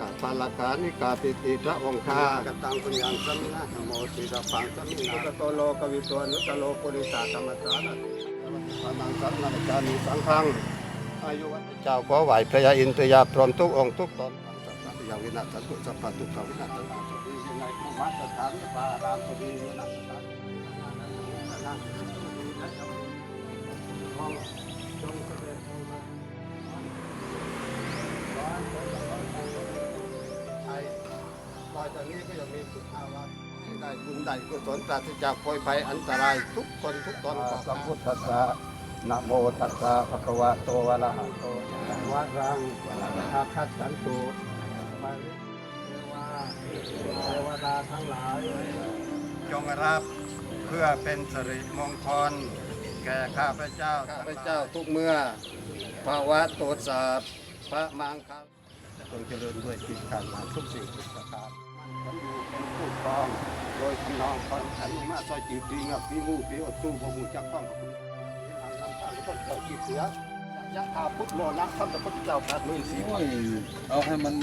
กาลกานิกาปิติพระองค์ข้ากตังปุญญังสมินะโมติสปังสมินะกโตโลกวิตวนุตโลปุริสาธรรมสานาติปานังสังนาจามิสังฆังอายุวัตเจ้าขอไหวพระยาอินทรยาพร้อมทุกองค์ทุกตนสัพพะยาวินาศสันตุสัพพะทุกขวินาศสันตุดีในภูมิสถานปารามสุดีวินาศสัน จากนี้ก็ยังมีสุภาวะได้บุญได้กุศลปราศจากภัยภัยอันตรายทุกคนทุกตนสัมพุทธัสสะนะโมตัสสะภะคะวะโตอะระหะโตสัมมาสัมพุทธัสสะอาคัตสันตุมาลิเทวาเทวดาทั้งหลาย จงรับเพื่อเป็นสิริมงคลแก่ข้าพเจ้าข้าพเจ้าทุกเมื่อภาวะโตสาบพระมังคับจงเจริญด้วยกิจการงานทุกสิ่งทุกประการ มันอยู่เป็นผู้ครองโดยพี่น้องคนฉันมาซอยจีบปีงับปีงูปีอดสู้บ่หูจักข้องกับคุณทางทางทางต้นเจ้าจีบเสือยักษ์อาพุทธโมนะท่านพระพุทธเจ้าแปดมื่นสี่พันเอาให้มัน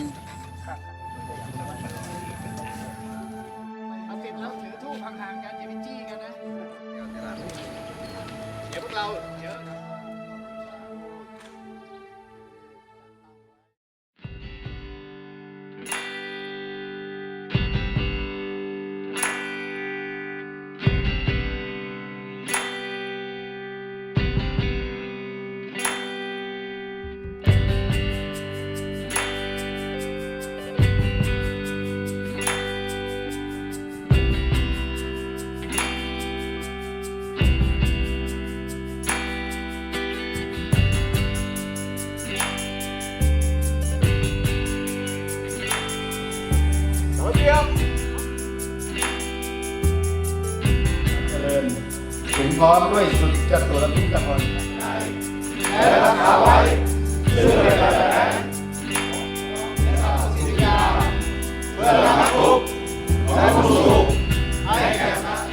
เอาติดแล้วถือทูบห่างๆกันอย่าไป เจริญถึงพร้อมด้วยสุดจตุรพิกพลและรักษาไว้ซึ่งเป็นแบบนั้นเพื่อรับทุกข์และผู้สุขให้แก่ท่าน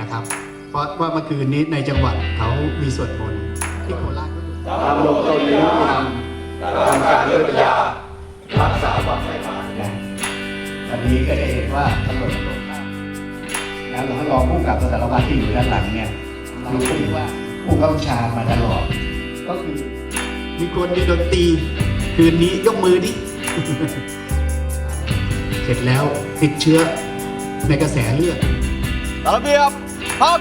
นะครับ เพราะว่าเมื่อคืนนี้ในจังหวัดเขามีสวดมนต์ ตามลงตนนี้ทำตามการเลือกยารักษาความไม่ผ่านนะวันนี้ก็จะเห็นว่าตำรวจตำรวจข้ามแล้วหลวงรองผู้กำกับสารวัตรที่อยู่ด้านหลังเนี่ยเราคิดว่าผู้กำชามาตลอด ก็คือมีคนมีดนตรีคืนนี้ยกมือดิ เสร็จแล้วติดเชื้อในกระแสเลือดระเบียบครับ